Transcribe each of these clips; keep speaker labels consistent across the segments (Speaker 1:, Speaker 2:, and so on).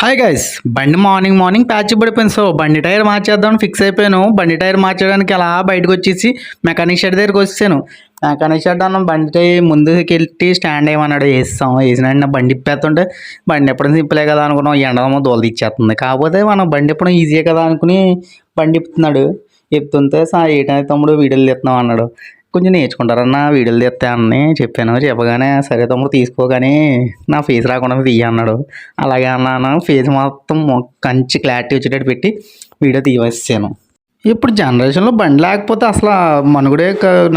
Speaker 1: Hi guys బండి morning morning patch పడిపోయింది. So బండి టైర్ మార్చేద్దామని ఫిక్స్ అయిపోయాను. బండి టైర్ మార్చడానికి అలా బయటకు వచ్చేసి మెకానిక్ షెడ్ దగ్గరికి వచ్చాను మెకానిక్ షెడ్ అన్న బండి టైర్ వెళ్ళి స్టాండ్ అయ్యమన్నాడు వేస్తాం వేసినాడు నా బండి ఇప్పేస్తుంటే బండి ఎప్పుడు సింపులే కదా అనుకున్నాం. ఎండమో దోల ఇచ్చేస్తుంది కాకపోతే మనం బండి ఎప్పుడు ఈజీయే కదా అనుకుని బండి ఇప్పుతున్నాడు. చెప్తుంటే సార్ ఏంటనే తమ్ముడు వీడియోలు తీస్తున్నాం అన్నాడు. కొంచెం నేర్చుకుంటారన్న వీడియోలు తీస్తే అన్నీ చెప్పాను. చెప్పగానే సరే తమ్ముడు తీసుకోగానే నా ఫేస్ రాకుండా తీయ అన్నాడు. అలాగే అన్నాను. ఫేస్ మొత్తం కంచి క్లారిటీ వచ్చేటట్టు పెట్టి వీడియో తీయవచ్చాను ఇప్పుడు జనరేషన్లో బండి లేకపోతే అసలు మనుగడే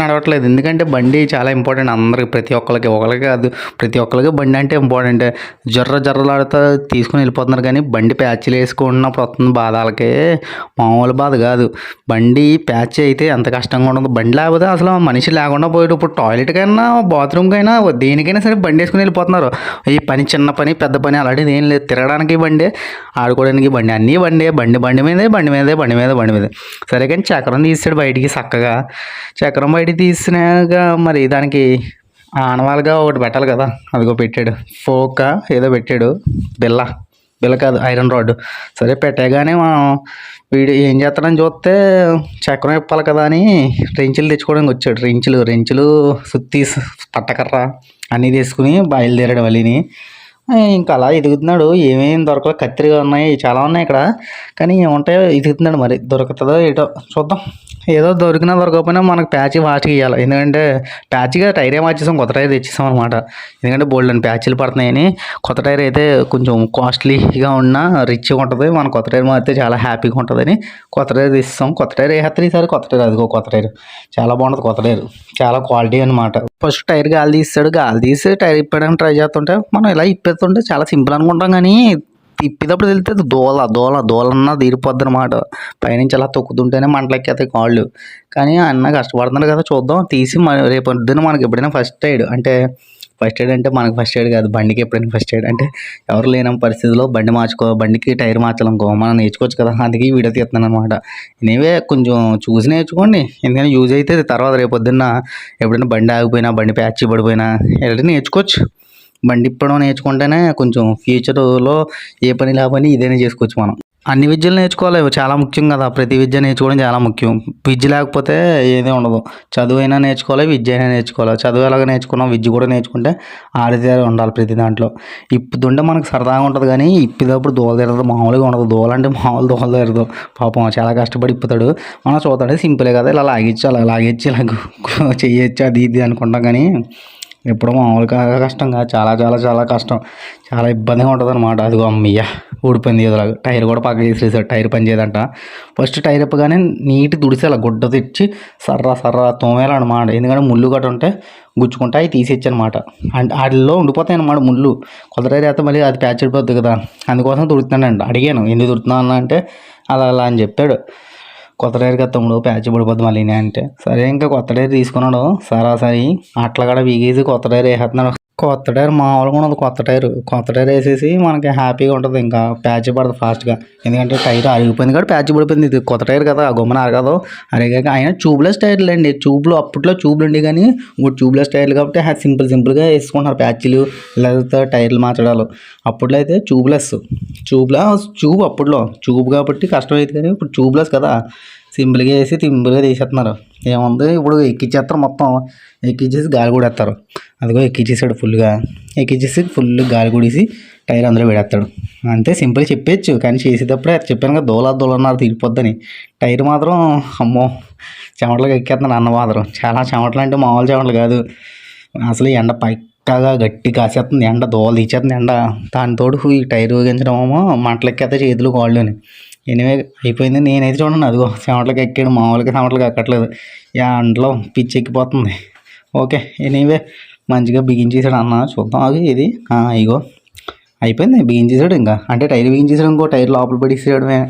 Speaker 1: నడవట్లేదు. ఎందుకంటే బండి చాలా ఇంపార్టెంట్ అందరికి ప్రతి ఒక్కరికి ఒకరికి కాదు ప్రతి ఒక్కరికి బండి అంటే ఇంపార్టెంట్. జర్ర జర్రలాడుతా తీసుకుని వెళ్ళిపోతున్నారు కానీ బండి ప్యాచ్లు వేసుకుంటున్నప్పుడు వస్తుంది బాధ వాళ్ళకి మామూలు బాధ కాదు. బండి ప్యాచ్ అయితే ఎంత కష్టంగా ఉండదు. బండి లేకపోతే అసలు మనిషి లేకుండా పోయేటప్పుడు ఇప్పుడు టాయిలెట్కైనా బాత్రూమ్కైనా దేనికైనా సరే బండి వేసుకుని వెళ్ళిపోతున్నారు. ఈ పని చిన్న పని పెద్ద పని అలాంటిది ఏం లేదు. తిరగడానికి బండి ఆడుకోవడానికి బండి. అన్నీ బండి. బండి బండి మీదే బండి మీదే బండి మీద బండి మీద. సరే కానీ చక్రం తీసాడు బయటికి చక్కగా. చక్రం బయటికి తీసినాక మరి దానికి ఆనవాలుగా ఒకటి పెట్టాలి కదా. అదిగో పెట్టాడు. ఫోక ఏదో పెట్టాడు. బిల్ల. బిల్ల కాదు ఐరన్ రాడ్. సరే పెట్టగానే మనం వీడు ఏం చేస్తాడని చూస్తే చక్రం ఇప్పాలి కదా అని రెంచులు తెచ్చుకోవడానికి వచ్చాడు. రెంచులు రెంచులు సుత్తి పట్టకర్ర అన్నీ తీసుకుని బయలుదేరాడు మళ్ళీని ఇంకా అలా ఎదుగుతున్నాడు. ఏమేమి దొరకలేదు కత్తిరిగా ఉన్నాయి. చాలా ఉన్నాయి ఇక్కడ. కానీ ఏముంటాయో ఎదుగుతున్నాడు మరి. దొరుకుతుందో ఏటో చూద్దాం. ఏదో దొరికినా దొరకకపోయినా మనకు ప్యాచ్ ఫాస్ట్గా ఇవ్వాలి ఎందుకంటే ప్యాచ్గా టైరే మార్చేసాం? కొత్త టైర్ తెచ్చేసాం అనమాట ఎందుకంటే బోల్డ్ అని ప్యాచ్లు పడుతున్నాయని. కొత్త టైర్ అయితే కొంచెం కాస్ట్లీగా ఉన్నా రిచ్గా ఉంటుంది. మన కొత్త టైర్ మారితే చాలా హ్యాపీగా ఉంటుందని కొత్త టైర్ తీస్తాం కొత్త టైర్ వేస్తే ఈసారి? కొత్త టైర్ అదిగో కొత్త టైర్. చాలా బాగుంటుంది కొత్త టైర్. చాలా క్వాలిటీ అనమాట ఫస్ట్ టైర్ గాలి తీస్తాడు గాలి తీసి టైర్ ఇప్పడానికి ట్రై చేస్తుంటే మనం ఇలా ఇప్పేస్తుంటే చాలా సింపుల్ అనుకుంటాం కానీ తిప్పేటప్పుడు వెళ్తే దోల దోల దోలన్నా తీరిపోద్ది అనమాట పైనుంచి అలా తొక్కుతుంటేనే మంటలెక్కేస్తాయి కాళ్ళు. కానీ అన్న కష్టపడుతున్నాడు కదా చూద్దాం. తీసి మన రేపు పొద్దున్న మనకి ఎప్పుడైనా ఫస్ట్ ఎయిడ్ అంటే ఫస్ట్ ఎయిడ్ అంటే మనకు ఫస్ట్ ఎయిడ్ కాదు బండికి ఎప్పుడైనా ఫస్ట్ ఎయిడ్ అంటే ఎవరు లేని పరిస్థితిలో బండి మార్చుకో బండికి టైర్ మార్చాలనుకో మనం నేర్చుకోవచ్చు కదా. అందుకే ఈ వీడియో తీస్తున్నాను అనమాట నేవే కొంచెం చూసి నేర్చుకోండి. ఎందుకంటే యూజ్ అయితే తర్వాత రేపు పొద్దున్న ఎప్పుడైనా బండి ఆగిపోయినా బండి ప్యాచ్ పడిపోయినా ఎలాంటి నేర్చుకోవచ్చు. బండి ఇప్పడం నేర్చుకుంటేనే కొంచెం ఫ్యూచర్లో ఏ పని లేపని ఇదైనా చేసుకోవచ్చు మనం. అన్ని విద్యలు నేర్చుకోవాలి. చాలా ముఖ్యం కదా. ప్రతి విద్య నేర్చుకోవడం చాలా ముఖ్యం. విద్య లేకపోతే ఏదీ ఉండదు. చదువు అయినా నేర్చుకోవాలి విద్య అయినా నేర్చుకోవాలి. చదువు ఎలాగ నేర్చుకున్నాం? విద్య కూడా నేర్చుకుంటే ఆడితే ఉండాలి ప్రతి దాంట్లో. ఇప్పుడుంటే మనకు సరదాగా ఉంటుంది కానీ ఇప్పేటప్పుడు దోల తిరగదు మామూలుగా ఉండదు. దోల అంటే మామూలు దోల తిరగదు పాపం చాలా కష్టపడి ఇప్పుతాడు. మనం చూస్తాడే సింపులే కదా. ఇలా లాగించు అలా లాగించి ఇలా చేయొచ్చు అది ఇది అనుకుంటాం కానీ ఎప్పుడు మామూలుగా కష్టంగా చాలా చాలా చాలా కష్టం. చాలా ఇబ్బందిగా ఉంటుంది అనమాట అదిగో అమ్మయ్య ఊడిపోయింది ఎదురు టైర్ కూడా పక్కకి తీసేసాడు టైర్ పని చేయదంట. ఫస్ట్ టైర్ ఇప్పగానే నీటి తుడిసేలా అలా గుడ్డ తెచ్చి సర్రా సర్రా తోమేయాలన్నమాట. ఎందుకంటే ముళ్ళు గట్ట ఉంటే గుచ్చుకుంటే అవి తీసేయచ్చు అనమాట అంటే వాటిల్లో ఉండిపోతాయి అనమాట ముళ్ళు. కొత్త టైర్ అయితే మళ్ళీ అది ప్యాచ్ అయిపోద్ది కదా. అందుకోసం తుడుతున్నానండి అడిగాను ఎందుకు తుడుతున్నా అన్న? అంటే అలా అలా అని చెప్పాడు. కొత్త టైర్ కదా తమ్ముడు ప్యాచ్ పడిపోద్ది మళ్ళీ అంటే సరే ఇంకా కొత్త టైర్ తీసుకున్నాడు. సరాసరి అట్లా కూడా బిగేసి కొత్త టైర్ వేసేస్తున్నాడు కొత్త టైర్ మామూలుగా ఉండదు కొత్త టైర్. కొత్త టైర్ వేసేసి మనకి హ్యాపీగా ఉంటుంది. ఇంకా ప్యాచ్ పడదు ఫాస్ట్గా ఎందుకంటే టైర్ అరిగిపోయింది కాబట్టి ప్యాచ్ పడిపోయింది. ఇది కొత్త టైర్ కదా గుమ్మన అరగదు. అరిగాక ఆయన ట్యూబ్లెస్ టైర్లు అండి ట్యూబ్లు అప్పట్లో ట్యూబ్లు ఉండే కానీ ఇప్పుడు ట్యూబ్లెస్ టైర్లు కాబట్టి సింపుల్ సింపుల్గా వేసుకుంటున్నారు. ప్యాచ్లు లేకపోతే టైర్లు మార్చడాలు. అప్పట్లో అయితే ట్యూబ్లెస్. ట్యూబ్లా ట్యూబ్ అప్పట్లో. ట్యూబ్ కాబట్టి కష్టమైంది కానీ ఇప్పుడు ట్యూబ్లెస్ కదా. సింపుల్గా వేసి సింపుల్గా తీసేస్తున్నారు. ఏముంది? ఇప్పుడు ఎక్కిచ్చేస్తారు మొత్తం. ఎక్కిచ్చేసి గాలి కూడా వేస్తారు. అదిగో ఎక్కిచ్చేసాడు ఫుల్గా. ఎక్కిచ్చేసి ఫుల్ గాలి కూడేసి టైర్ అందులో పెడేస్తాడు. అంతే సింపుల్ చెప్పేచ్చు కానీ చేసేటప్పుడే అది చెప్పాను కదా దోలా దోలన్నారు తీరిపోద్దని. టైర్ మాత్రం అమ్మో చెమటలకు ఎక్కేస్తున్నాడు అన్న మాత్రం. చాలా చెమటలు అంటే మామూలు చెమటలు కాదు. అసలు ఎండ పక్కగా గట్టి కాసేస్తుంది ఎండ దోల తీసేస్తుంది ఎండ దానితోడు ఈ టైర్ వేగించడం మంటలెక్కేస్తే చేతులు కాళ్ళుని ఎనివే అయిపోయింది. నేనైతే చూడండి అదిగో చెమటలకు ఎక్కాడు మామూలుగా చెమటలకు ఎక్కట్లేదు. ఎండలో పిచ్చి ఎక్కిపోతుంది ఓకే ఎనీవే మంచిగా బిగించేసాడు అన్న చూద్దాం. అది ఇది ఇగో. అయిపోయింది బిగించేసాడు ఇంకా. అంటే టైర్ బిగించేసాడు ఇంకో టైర్ లోపల పడేసేయడమే.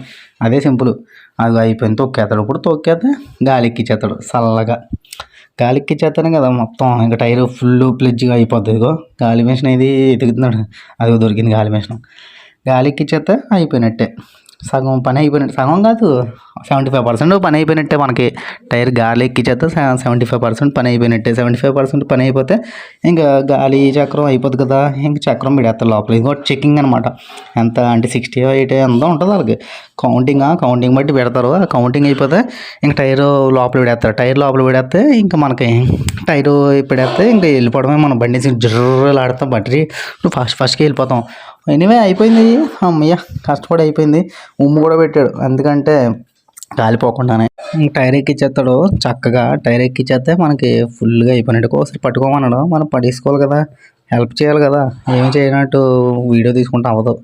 Speaker 1: అదే సింపుల్. అది అయిపోయింది తొక్కేస్తాడు. ఇప్పుడు తొక్కేస్తే గాలి ఎక్కిచ్చేస్తాడు చల్లగా. గాలి ఎక్కిచ్చేస్తాను కదా మొత్తం ఇంకా టైర్ ఫుల్ ప్లెడ్జ్గా అయిపోతుంది ఇదిగో గాలి మెషిన్ ఇది ఎతుకుతున్నాడు. అదిగో దొరికింది గాలి మెషిన్. గాలి ఎక్కిచ్చేస్తే అయిపోయినట్టే. సగం పని అయిపోయినట్టు సగం కాదు సెవెంటీ ఫైవ్ పర్సెంట్ పని అయిపోయినట్టే మనకి. టైర్ గాలి ఎక్కిచ్చేస్తే సెవెంటీ ఫైవ్ పర్సెంట్ పని అయిపోయినట్టే. సెవెంటీ ఫైవ్ పర్సెంట్ పని అయిపోతే ఇంకా గాలి చక్రం అయిపోద్ది కదా ఇంక చక్రం పెడేస్తారు లోపల. ఇది కూడా చెకింగ్ అనమాట ఎంత అంటే సిక్స్టీ ఎయిట్ ఎంత ఉంటుంది వాళ్ళకి. కౌంటింగ్ కౌంటింగ్ బట్టి పెడతారు. ఆ కౌంటింగ్ అయిపోతే ఇంక టైర్ లోపల పెడేస్తారు టైర్ లోపల పెడేస్తే ఇంకా మనకి టైరు పెడేస్తే ఇంకా వెళ్ళిపోవడమే మనం బండి. జర్రలాడతాం బట్టి ఫస్ట్ ఫస్ట్కి వెళ్ళిపోతాం. ఎనీవే అయిపోయింది. అమ్మయ్య కష్టపడి అయిపోయింది. ఉమ్ము కూడా పెట్టాడు. ఎందుకంటే కాలిపోకుండానే. టైర్ ఎక్కిచ్చేస్తాడు. చక్కగా టైర్ ఎక్కిచ్చేస్తే మనకి ఫుల్గా అయిపోయినట్టు ఒకసారి పట్టుకోమన్నాడు. మనం పడేసుకోవాలి కదా. హెల్ప్ చేయాలి కదా. ఏమి చేయనట్టు వీడియో తీసుకుంటే అవ్వదు.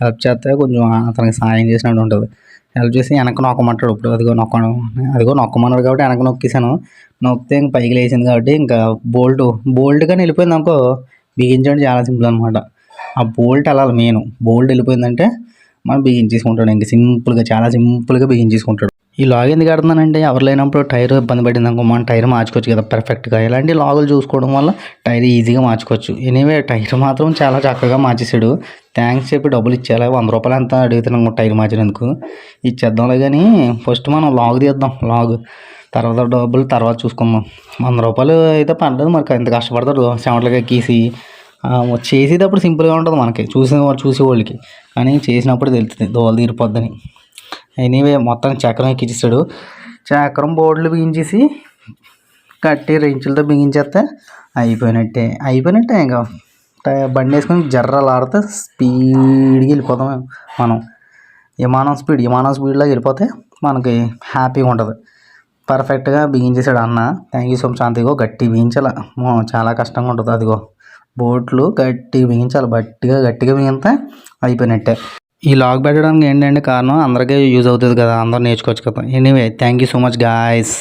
Speaker 1: హెల్ప్ చేస్తే కొంచెం అతనికి సాయం చేసినట్టు ఉంటుంది. హెల్ప్ చేసి వెనక నొక్కమంటాడు. ఇప్పుడు అదిగో నొక్కను. అదిగో నొక్కమన్నాడు కాబట్టి వెనక నొక్కేసాను నొక్కితే ఇంక పైకి లేచింది కాబట్టి ఇంకా బోల్ట్ బోల్ట్గా వెళ్ళిపోయింది అనుకో బిగించడం చాలా సింపుల్ అనమాట ఆ బోల్ట్ అలా మెయిన్ బోల్ట్ వెళ్ళిపోయిందంటే మనం బిగించేసుకుంటాడు ఇంక సింపుల్గా చాలా సింపుల్గా బిగించేసుకుంటాడు ఈ లాగ్ ఎందుకు ఆడుతున్నానంటే ఎవరు లేనప్పుడు టైర్ ఇబ్బంది పడింది అనుకో మనం టైర్ మార్చుకోవచ్చు కదా పర్ఫెక్ట్గా ఇలాంటి లాగులు చూసుకోవడం వల్ల టైర్ ఈజీగా మార్చుకోవచ్చు. ఎనీవే టైర్ మాత్రం చాలా చక్కగా మార్చేసాడు. థ్యాంక్స్ చెప్పి డబ్బులు ఇచ్చేలా వంద రూపాయలు ఎంత అడుగుతున్నాం టైర్ మార్చినందుకు. ఇచ్చేద్దాంలే కానీ ఫస్ట్ మనం లాగ్ తీద్దాం. లాగ్ తర్వాత డబ్బులు తర్వాత చూసుకుందాం. వంద రూపాయలు అయితే పడలేదు మనకి ఎంత కష్టపడతాడు. సెవెంట్లుగా ఎక్కేసి చేసేటప్పుడు సింపుల్గా ఉంటుంది మనకి. చూసిన వాళ్ళు చూసేవాళ్ళకి కానీ చేసినప్పుడు తెలుస్తుంది దోవలు తీరిపోద్దని. ఎనీవే మొత్తం చక్రం ఎక్కించేస్తాడు చక్రం బోర్డులు బిగించేసి కట్టి రెంచులతో బిగించేస్తే అయిపోయినట్టే. అయిపోయినట్టే ఇంకా. బండి వేసుకొని జర్రలాడితే స్పీడ్గా వెళ్ళిపోతాం మనం. విమానం స్పీడ్ విమానం స్పీడ్లో వెళ్ళిపోతే మనకి హ్యాపీగా ఉంటుంది. పర్ఫెక్ట్గా బిగించేసాడు అన్న. థ్యాంక్ యూ సో మచ్ అంతగో గట్టి బిగించాల. చాలా కష్టంగా ఉంటుంది అదిగో. బోట్లు గట్టి బిగించాలి. గట్టిగా గట్టిగా బిగితే అయిపోయినట్టే. ఈ లాగ్ పెట్టడానికి ఏంటంటే కారణం? అందరికీ యూజ్ అవుతుంది కదా. అందరూ నేర్చుకోవచ్చు కదా. Anyway thank you so much guys